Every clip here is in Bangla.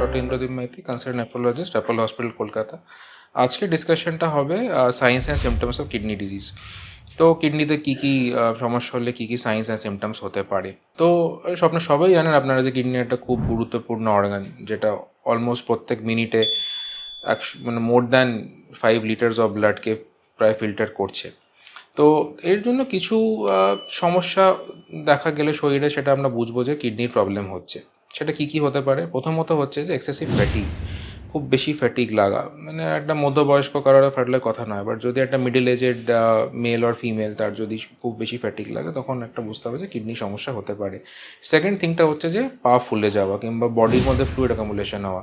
Doctor Indradip Maiti consultant nephrologist Apollo hospital Kolkata আজকে ডিসকাশনটা হবে signs and symptoms of kidney disease তো কিডনিতে কী কী সমস্যা হলে কী কী সায়েন্স অ্যান্ড সিমটমস হতে পারে? তো স্বপ্ন সবাই জানেন আপনারা যে কিডনি একটা খুব গুরুত্বপূর্ণ অর্গান যেটা অলমোস্ট প্রত্যেক মিনিটে একশো মানে more than five litres of ব্লাডকে প্রায় ফিল্টার করছে। তো এর জন্য কিছু সমস্যা দেখা গেলে শরীরে সেটা আমরা বুঝব যে কিডনির প্রবলেম হচ্ছে। সেটা কি কি হতে পারে? প্রথমত হচ্ছে যে এক্সেসিভ ফ্যাটিক খুব বেশি ফ্যাটিক লাগা। মানে একটা মধ্যবয়স্ক কারোর ফ্যাটলে কথা নয় বাট যদি একটা মিডিল এজেড মেল আর ফিমেল তার যদি খুব বেশি ফ্যাটিক লাগে, তখন একটা বুঝতে হবে যে কিডনি সমস্যা হতে পারে। সেকেন্ড থিংটা হচ্ছে যে পা ফুলে যাওয়া কিংবা বডির মধ্যে ফ্লুইড অ্যাকামুলেশন হওয়া,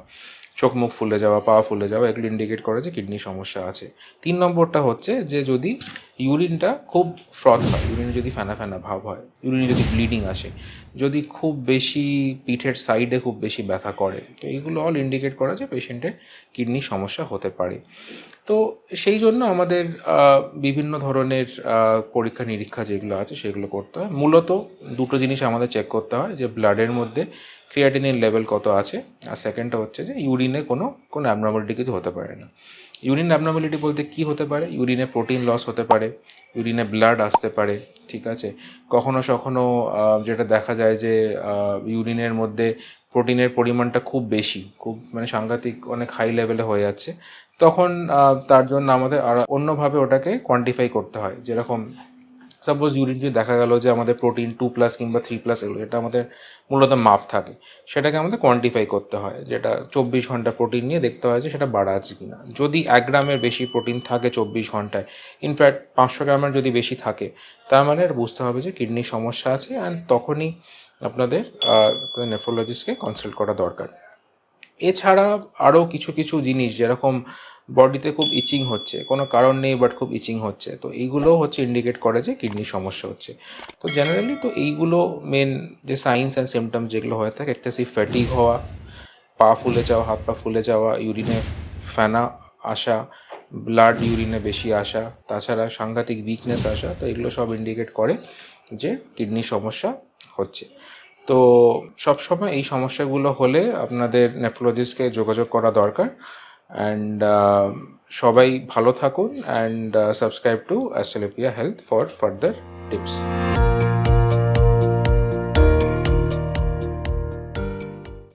চোখ মুখ ফুলে যাওয়া, পা ফুলে যাওয়া, এগুলো ইন্ডিকেট করে যে কিডনি সমস্যা আছে। তিন নম্বরটা হচ্ছে যে যদি ইউরিনটা খুব ফ্রথ হয়। ইউরিনে যদি ফেনা ফেনা ভাব হয়, ইউরিনে যদি ব্লিডিং আসে, যদি খুব বেশি পিঠের সাইডে খুব বেশি ব্যথা করে, তো এইগুলো অল ইন্ডিকেট করা যে পেশেন্টের কিডনি সমস্যা হতে পারে। তো সেই জন্য আমাদের বিভিন্ন ধরনের পরীক্ষা নিরীক্ষা যেগুলো আছে সেগুলো করতে হয়। মূলত দুটো জিনিস আমাদের চেক করতে হয়, যে ব্লাডের মধ্যে ক্রিয়াটিনের লেভেল কত আছে, আর সেকেন্ডটা হচ্ছে যে ইউরিনে কোনো কোনো অ্যাবনর্মালিটি কিছু হতে পারে না। ইউরিন অ্যাবনর্মালিটি বলতে কি হতে পারে? ইউরিনে প্রোটিন লস হতে পারে, ইউরিনে ব্লাড আসতে পারে, ঠিক আছে? কখনো সখনো যেটা দেখা যায় যে ইউরিনের মধ্যে প্রোটিনের পরিমাণটা খুব বেশি, খুব মানে সাংঘাতিক অনেক হাই লেভেলে হয়ে যাচ্ছে। তখন তার জন্য আমাদের আর অন্যভাবে ওটাকে কোয়ান্টিফাই করতে হয়। যেরকম সাপোজ ইউরিন যদি দেখা গেল যে আমাদের প্রোটিন টু প্লাস কিংবা থ্রি প্লাস এগুলো, এটা আমাদের মূলত মাপ থাকে। সেটাকে আমাদের কোয়ান্টিফাই করতে হয়, যেটা চব্বিশ ঘণ্টা প্রোটিন নিয়ে দেখতে হয় যে সেটা বাড়া আছে কি না যদি এক গ্রামের বেশি প্রোটিন থাকে চব্বিশ ঘন্টায় ইনফ্যাক্ট পাঁচশো গ্রামের যদি বেশি থাকে, তার মানে বুঝতে হবে যে কিডনির সমস্যা আছে অ্যান্ড তখনই আপনাদের নেফ্রোলজিস্টকে কনসাল্ট করা দরকার। এছাড়া আরও কিছু কিছু জিনিস যেরকম বডিতে খুব ইচিং হচ্ছে, কোনো কারণ নেই বাট খুব ইচিং হচ্ছে, তো এইগুলো হচ্ছে ইন্ডিকেট করে যে কিডনি সমস্যা হচ্ছে। তো জেনারেলি তো এইগুলো মেন যে সাইন্স অ্যান্ড সিমটমস যেগুলো হয়ে থাকে এক্সেসিভ ফ্যাটিক হওয়া, পা ফুলে যাওয়া, হাত পা ফুলে যাওয়া ইউরিনে ফেনা আসা ব্লাড ইউরিনে বেশি আসা, তাছাড়া সাংঘাতিক উইকনেস আসা, তো এগুলো সব ইন্ডিকেট করে যে কিডনি সমস্যা হচ্ছে। তো সবসময় এই সমস্যাগুলো হলে আপনাদের নেফ্রোলজিস্টকে যোগাযোগ করা দরকার অ্যান্ড সবাই ভালো থাকুন and subscribe to Astrelepia health for further tips